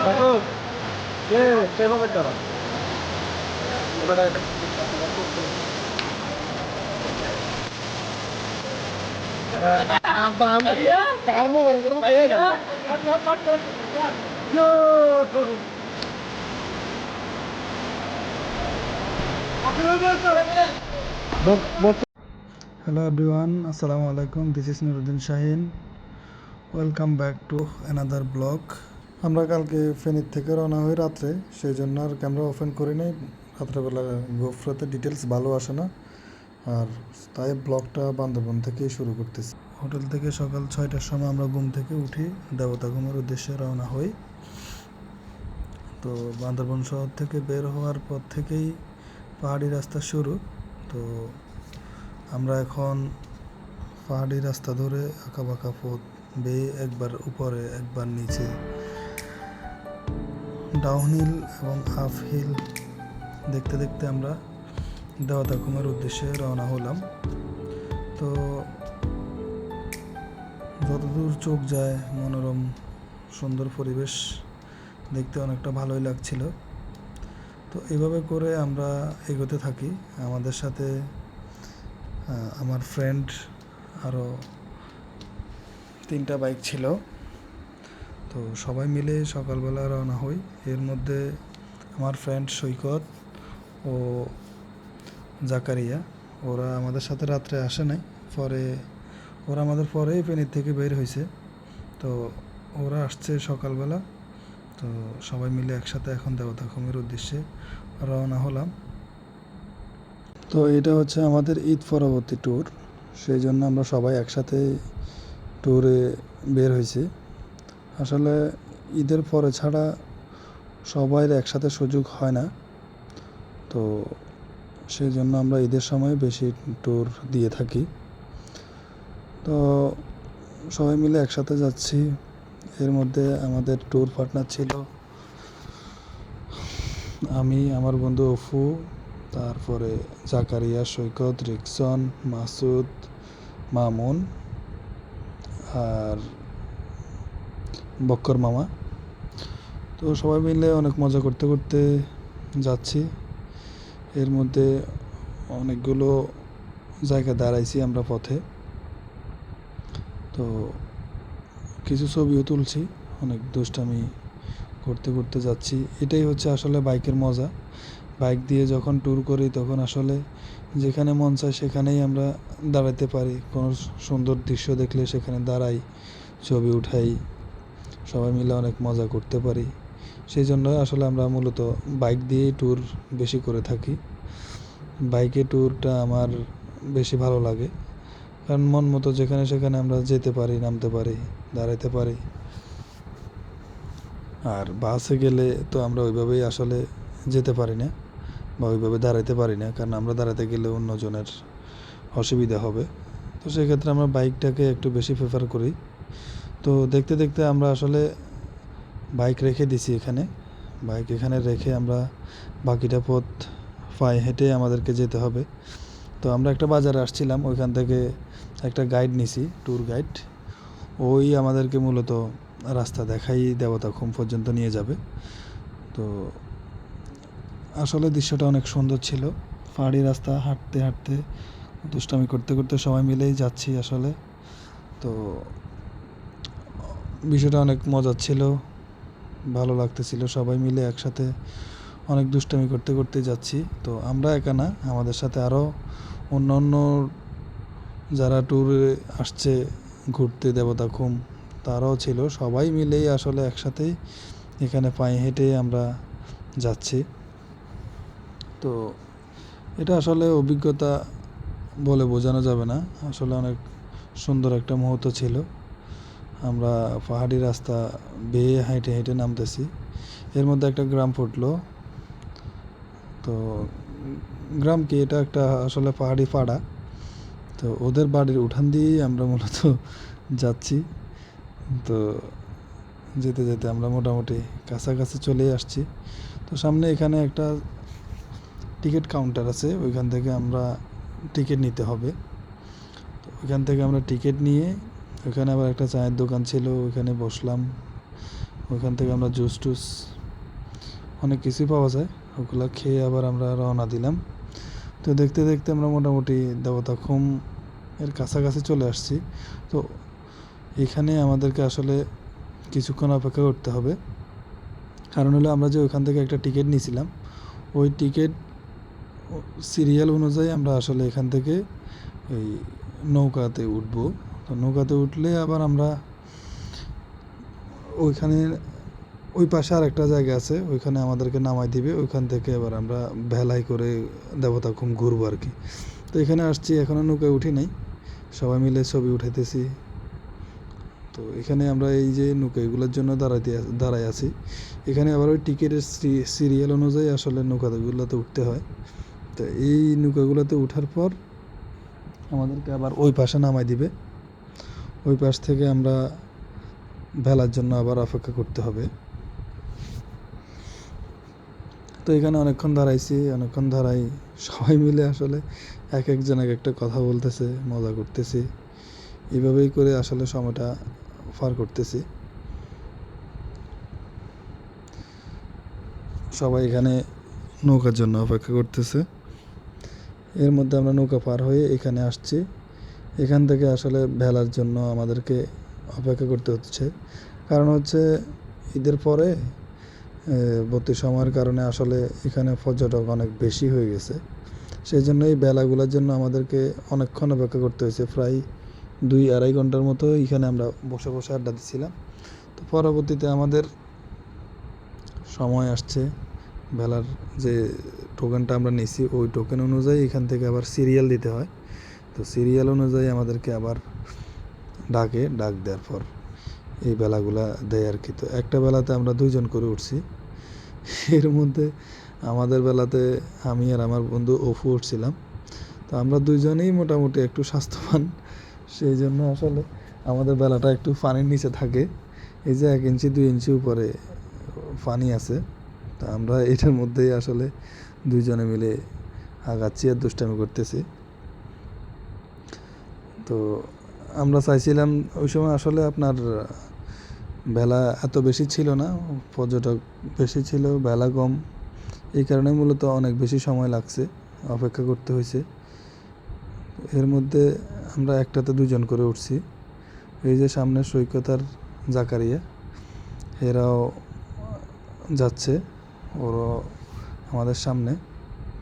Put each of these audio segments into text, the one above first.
দেখো কে সেভাবে চলো এবারে হ্যালো এভরিওয়ান আসসালামু আলাইকুম this is Nuruddin Shahin welcome back to another blog আমরা কালকে ফেনীর থেকে রওনা হই রাত্রে সেই জন্য আর ক্যামেরা ওপেন করি নাই। রাত্রেবেলা গোফ্রতে ডিটেলস ভালো আসে না। আর তাই ব্লগটা বান্দরবন থেকেই শুরু করতেছি। হোটেল থেকে সকাল ছয়টার সময় আমরা ঘুম থেকে উঠি দেবতা ঘুমের উদ্দেশ্যে রওনা হই। তো বান্দরবন শহর থেকে বের হওয়ার পর থেকেই পাহাড়ি রাস্তা শুরু। তো আমরা এখন পাহাড়ি রাস্তা ধরে আঁকা বাঁকা পথ বেয়ে একবার উপরে, একবার নিচে। ডাউনহিল এবং হাফ হিল দেখতে দেখতে আমরা দেওয়াতা কুমার উদ্দেশ্যে রওনা হলাম। তো যতদূর চোখ যায়, মনোরম, সুন্দর পরিবেশ দেখতে অনেকটা ভালোই লাগছিল। তো এভাবে করে আমরা এগোতে থাকি। আমাদের সাথে আমার ফ্রেন্ড আরও তিনটা বাইক ছিল। তো সবাই মিলে সকালবেলা রওনা হই। এর মধ্যে আমার ফ্রেন্ড সৈকত, ও জাকারিয়া। ওরা আমাদের সাথে রাত্রে আসে নাই। পরে ওরা আমাদের পরেই পেনির থেকে বের হয়েছে তো ওরা আসছে সকালবেলা। তো সবাই মিলে একসাথে এখন দেবতা উদ্দেশ্যে রওনা হলাম। তো এটা হচ্ছে আমাদের ঈদ পরবর্তী ট্যুর সেই জন্য আমরা সবাই একসাথে ট্যুরে বের হয়েছি। আসলে ঈদের পরে ছাড়া সবাই একসাথে সুযোগ হয় না। তো সেই জন্য আমরা ঈদের সময় বেশি ট্যুর দিয়ে থাকি। তো সবাই মিলে একসাথে যাচ্ছি। এর মধ্যে আমাদের ট্যুর পার্টনার ছিল আমি, আমার বন্ধু অফু তারপরে জাকারিয়া, সৈকত, রিকসন, মাসুদ, মামুন আর বক্কর মামা। তো সবাই মিলে অনেক মজা করতে করতে যাচ্ছি। এর মধ্যে অনেকগুলো জায়গা দাঁড়াইছি আমরা পথে। তো কিছু ছবিও তুলছি, অনেক দুষ্টামি করতে করতে যাচ্ছি। এটাই হচ্ছে আসলে বাইকের মজা। বাইক দিয়ে যখন ট্যুর করি, তখন আসলে যেখানে মন চায় সেখানেই আমরা দাঁড়াতে পারি। কোনো সুন্দর দৃশ্য দেখলে সেখানে দাঁড়াই, ছবি উঠাই, সবাই মিলে অনেক মজা করতে পারি। সেই জন্যই আসলে আমরা মূলত বাইক দিয়েই ট্যুর বেশি করে থাকি। বাইকে ট্যুরটা আমার বেশি ভালো লাগে। কারণ মন মতো যেখানে সেখানে আমরা যেতে পারি, নামতে পারি দাঁড়াতে পারি। আর বাসে গেলে তো আমরা ওইভাবেই আসলে যেতে পারি না। বা ওইভাবে দাঁড়াতে পারি না, কারণ আমরা দাঁড়াতে গেলে অন্যজনের অসুবিধা হবে। তো সেক্ষেত্রে আমরা বাইকটাকে একটু বেশি প্রেফার করি। তো দেখতে দেখতে আমরা আসলে বাইক রেখে দিছি এখানে। বাইক এখানে রেখে আমরা বাকিটা পথ পায়ে হেঁটে আমাদেরকে যেতে হবে। তো আমরা একটা বাজারে আসছিলাম, ওইখান থেকে একটা গাইড নিছি ট্যুর গাইড ওই আমাদেরকে মূলত রাস্তা দেখাই দেবতা খুম পর্যন্ত নিয়ে যাবে। তো আসলে দৃশ্যটা অনেক সুন্দর ছিল। পাহাড়ি রাস্তা, হাঁটতে হাঁটতে, দুষ্টামি করতে করতে সবাই মিলেই যাচ্ছি আসলে। তো, বিষয়টা অনেক মজার ছিল, ভালো লাগতেছিল, সবাই মিলে একসাথে অনেক দুষ্টামি করতে করতে যাচ্ছি। তো আমরা একা না, আমাদের সাথে আরও অন্য অন্য যারা ট্যুরে আসছে ঘুরতে, দেবতা খুম তারাও ছিল। সবাই মিলেই আসলে একসাথেই এখানে পায়ে হেঁটে আমরা যাচ্ছি। তো এটা আসলে অভিজ্ঞতা বলে বোঝানো যাবে না। আসলে অনেক সুন্দর একটা মুহূর্ত ছিল। আমরা পাহাড়ি রাস্তা বেয়ে হেঁটে হেঁটে নামতেছি। এর মধ্যে একটা গ্রাম ফুটলো। তো গ্রাম কি? এটা একটা আসলে পাহাড়ি পাড়া। তো ওদের বাড়ির উঠান দিয়েই আমরা মূলত যাচ্ছি। তো যেতে যেতে আমরা মোটামুটি কাছাকাছি চলে আসছি। তো সামনে এখানে একটা টিকিট কাউন্টার আছে, ওইখান থেকে আমরা টিকিট নিতে হবে। তো ওইখান থেকে আমরা টিকিট নিয়ে ওখানে আবার একটা চায়ের দোকান ছিল, ওইখানে বসলাম। ওইখান থেকে আমরা জুস টুস, অনেক কিছুই পাওয়া যায়। ওগুলো খেয়ে আবার আমরা রওনা দিলাম। তো দেখতে দেখতে আমরা মোটামুটি দেবতা খুম এর কাছাকাছি চলে আসছি। তো এখানে আমাদেরকে আসলে কিছুক্ষণ অপেক্ষা করতে হবে। কারণ হলো আমরা যে ওইখান থেকে একটা টিকিট নিয়েছিলাম, ওই টিকিট সিরিয়াল অনুযায়ী আমরা আসলে এখান থেকে ওই নৌকাতে উঠবো। তো নৌকাতে উঠলে আবার আমরা ওইখানে ওই পাশে আর একটা জায়গা আছে, ওইখানে আমাদেরকে নামাই দিবে। ওইখান থেকে এবার আমরা ভেলাই করে দেবতা খুব ঘুরবো আর কি। তো এখানে আসছি এখনও নৌকায় উঠি নাই। সবাই মিলে ছবি উঠাইতেছি। তো এখানে আমরা এই যে নৌকা এগুলোর জন্য দাঁড়াইতে দাঁড়াই আছি। এখানে আবার ওই টিকিটের সিরিয়াল অনুযায়ী আসলে নৌকাগুলোতে উঠতে হয়। তো এই নৌকাগুলোতে ওঠার পর আমাদেরকে আবার ওই পাশে নামাই দিবে। ওই পাশ থেকে আমরা ভেলার জন্য আবার অপেক্ষা করতে হবে। তো এখানে অনেকক্ষণ দাঁড়াইছি, অনেকক্ষণ দাঁড়াই সবাই মিলে আসলে এক একজন এক একটা কথা বলতেছে, মজা করতেছি। এইভাবেই করে আসলে সময়টা পার করতেছি। সবাই এখানে নৌকার জন্য অপেক্ষা করতেছে। এর মধ্যে আমরা নৌকা পার হয়ে এখানে আসছি। এখান থেকে আসলে ভেলার জন্য আমাদেরকে অপেক্ষা করতে হচ্ছে। কারণ হচ্ছে ঈদের পরে ভর্তি সময়ের কারণে আসলে এখানে পর্যটক অনেক বেশি হয়ে গেছে। সেই জন্য এই বেলাগুলোর জন্য আমাদেরকে অনেকক্ষণ অপেক্ষা করতে হয়েছে। প্রায় দুই আড়াই ঘণ্টার মতো এখানে আমরা বসে বসে আড্ডা দিচ্ছিলাম তো পরবর্তীতে আমাদের সময় আসছে বেলার যে টোকেনটা আমরা নিছি, ওই টোকেন অনুযায়ী এখান থেকে আবার সিরিয়াল দিতে হয়। তো সিরিয়াল অনুযায়ী আমাদেরকে আবার ডাকে, ডাক দেওয়ার পর এই বেলাগুলা দেয় আর কি। তো একটা বেলাতে আমরা দুইজন করে উঠছি। এর মধ্যে আমাদের বেলাতে আমি আর আমার বন্ধু অফু উঠছিলাম। তো আমরা দুইজনেই মোটামুটি একটু স্বাস্থ্যবান। সেই জন্য আসলে আমাদের বেলাটা একটু পানির নিচে থাকে। এই যে এক ইঞ্চি, দুই ইঞ্চি উপরে পানি আছে। তা আমরা এটার মধ্যেই আসলে দুইজনে মিলে আগাচ্ছি আর দুষ্টামি করতেছি। তো আমরা চাইছিলাম ওই সময় আসলে আপনার বেলা এত বেশি ছিল না, পর্যটক বেশি ছিল, বেলা কম। এই কারণে মূলত অনেক বেশি সময় লাগছে, অপেক্ষা করতে হয়েছে। এর মধ্যে আমরা একটাতে দুজন করে উঠছি। এই যে সামনে সৈকতার জাকারিয়া, এরাও যাচ্ছে। ওরও আমাদের সামনে।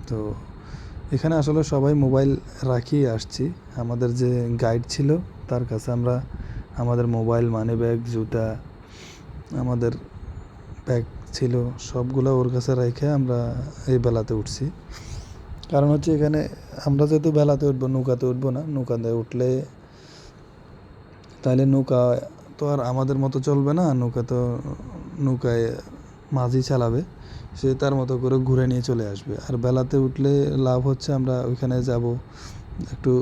তো এখানে আসলে সবাই মোবাইল রাখিয়ে আসছি। আমাদের যে গাইড ছিল, তার কাছে আমরা আমাদের মোবাইল মানি ব্যাগ জুতা, আমাদের ব্যাগ ছিল, সবগুলো ওর কাছে রেখে আমরা এই বেলাতে উঠছি। কারণ হচ্ছে এখানে আমরা যেহেতু বেলাতে উঠবো, নৌকাতে উঠবো না, নৌকাতে উঠলে তাহলে নৌকা তো আর আমাদের মতো চলবে না, নৌকা তো নৌকায় মাঝি চালাবে, সে তার মতো করে ঘুরে নিয়ে চলে আসবে। আর বেলাতে উঠলে লাভ হচ্ছে আমরা ওইখানে যাব, একটু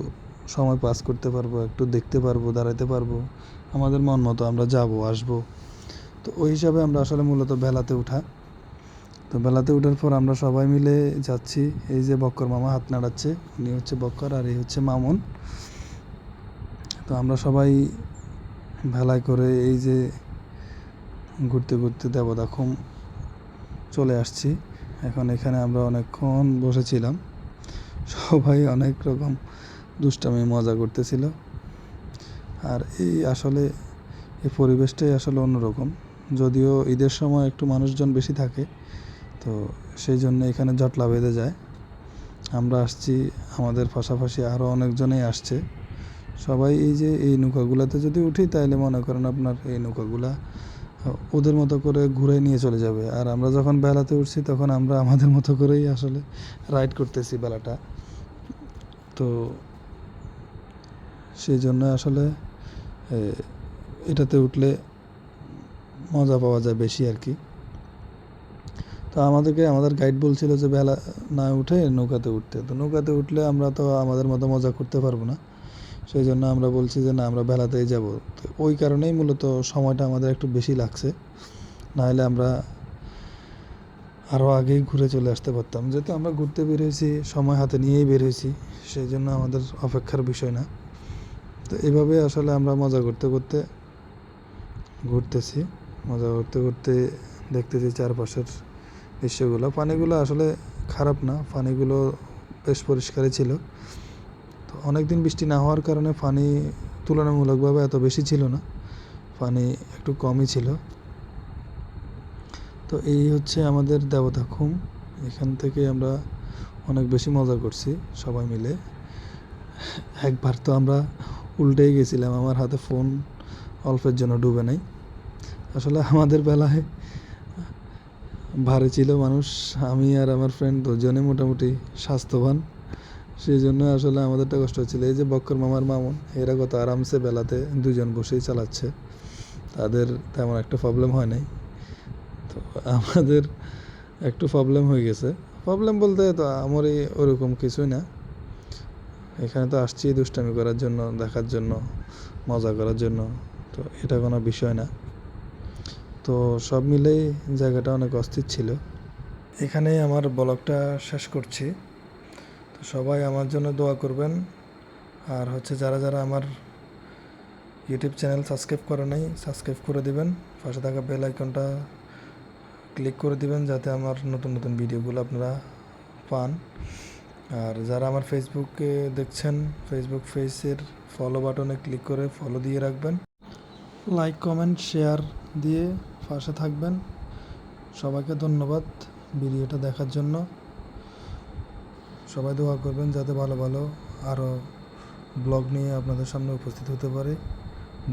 সময় পাস করতে পারব, একটু দেখতে পারব দাঁড়াতে পারব, আমাদের মন মতো আমরা যাব, আসব। তো ওই হিসাবে আমরা আসলে মূলত বেলাতে উঠা। তো বেলাতে উঠার পর আমরা সবাই মিলে যাচ্ছি, এই যে বক্কর মামা হাত নাড়াচ্ছে, উনি হচ্ছে বক্কর আর এই হচ্ছে মামুন। তো আমরা সবাই ভেলায় করে এই যে ঘুরতে ঘুরতে দেবতা খুম চলে আসছি। এখন এখানে আমরা অনেকক্ষণ বসেছিলাম। সবাই অনেক রকম দুষ্টামি, মজা করতেছিল। আর এই আসলে এই পরিবেশটাই আসলে অন্যরকম। যদিও ঈদের সময় একটু মানুষজন বেশি থাকে, তো সেই জন্য এখানে জটলা বেঁধে যায়। আমরা আসছি, আমাদের পাশাপাশি আরও অনেকজনেই আসছে। সবাই এই যে এই নৌকাগুলোতে যদি উঠি তাহলে মনে করেন আপনার এই নৌকাগুলা ওদের মতো করে ঘুরে নিয়ে চলে যাবে। আর আমরা যখন বেলাতে উঠছি, তখন আমরা আমাদের মতো করেই আসলে রাইড করতেছি বেলাটা। তো সেই জন্য আসলে এটাতে উঠলে মজা পাওয়া যায় বেশি আর কি। তো আমাদেরকে, আমাদের গাইড বলছিল যে বেলা না উঠে নৌকাতে উঠতে। তো নৌকাতে উঠলে আমরা তো আমাদের মতো মজা করতে পারব না। সেই জন্য আমরা বলছি যে, না, আমরা বেলাতেই যাব। তো ওই কারণেই মূলত সময়টা আমাদের একটু বেশি লাগছে। নাহলে আমরা আরও আগেই ঘুরে চলে আসতে পারতাম। যেহেতু আমরা ঘুরতে বের হয়েছি সময় হাতে নিয়েই বের হয়েছি সেই জন্য আমাদের অপেক্ষার বিষয় না। তো এভাবে আসলে আমরা মজা করতে করতে ঘুরতেছি। মজা করতে করতে দেখতেছি চারপাশের দৃশ্যগুলো। পানিগুলো আসলে খারাপ না, পানিগুলো বেশ পরিষ্কারই ছিল। তো অনেক দিন বৃষ্টি না হওয়ার কারণে পানি তুলনামূলকভাবে এত বেশি ছিল না। পানি একটু কমই ছিল। তো এই হচ্ছে আমাদের দেবতা খুম এখান থেকে আমরা অনেক বেশি মজা করছি সবাই মিলে। একবার তো আমরা উল্টেই গেছিলাম, আমার হাতে ফোন অল্পের জন্য ডুবে নাই। আসলে আমাদের বেলায় ভারী ছিল মানুষ, আমি আর আমার ফ্রেন্ড দুজনে মোটামুটি স্বাস্থ্যবান। সেই জন্য আসলে আমাদেরটা কষ্ট হচ্ছিল। এই যে বক্কর মামার মামুন, এরা কত আরামসে বেলাতে দুজন বসেই চালাচ্ছে। তাদের তেমন একটা প্রবলেম হয় নাই। তো আমাদের একটু প্রবলেম হয়ে গেছে। প্রবলেম বলতে তো আমারই ওরকম কিছুই না। এখানে তো আসছি দুষ্টামি করার জন্য, দেখার জন্য, মজা করার জন্য। তো এটা কোনো বিষয় না। তো সব মিলেই জায়গাটা অনেক অস্থির ছিল। এখানেই আমার ব্লগটা শেষ করছি। সবাই আমার জন্য দোয়া করবেন। আর হচ্ছে যারা যারা আমার ইউটিউব চ্যানেল সাবস্ক্রাইব করে নাই সাবস্ক্রাইব করে দিবেন। পাশে থাকা বেল আইকনটা ক্লিক করে দিবেন যাতে আমার নতুন নতুন ভিডিওগুলো আপনারা পান। আর যারা আমার ফেসবুকে দেখছেন ফেসবুক পেজের ফলো বাটনে ক্লিক করে ফলো দিয়ে রাখবেন। লাইক কমেন্ট শেয়ার দিয়ে পাশে থাকবেন। সবাইকে ধন্যবাদ ভিডিওটা দেখার জন্য। সবাই দোয়া করবেন যাতে ভালো ভালো আরও ব্লগ নিয়ে আপনাদের সামনে উপস্থিত হতে পারে।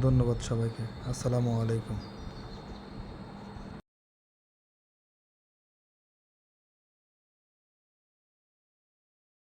ধন্যবাদ সবাইকে। আসসালামু আলাইকুম।